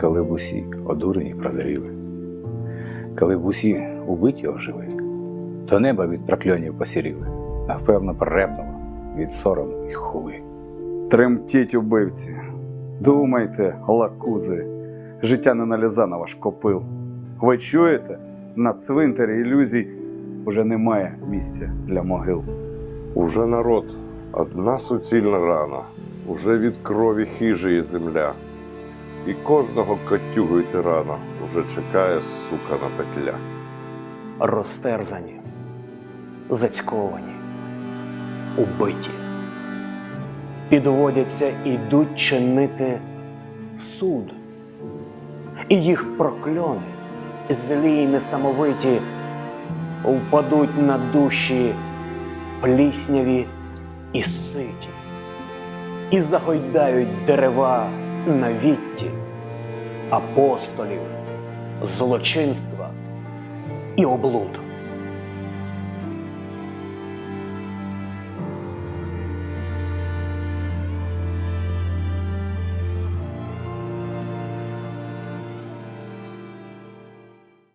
Коли б усі одурені прозріли, коли б усі убиті ожили, то небо від прокльонів посіріли, напевно, препнуло від сорому і хули. Тремтіть, убивці, думайте, лакузи, життя не наліза на ваш копил. Ви чуєте? На цвинтарі ілюзій уже немає місця для могил. Уже народ, одна суцільна рана, уже від крові хижіє земля. І кожного котюгу й тирана уже чекає сука на петля. розтерзані, зацьковані, убиті. Підводяться і йдуть чинити суд. І їх прокльони, злі й несамовиті, впадуть на душі плісняві і ситі, і загойдають дерева на вітті апостолів, злочинства і облуд.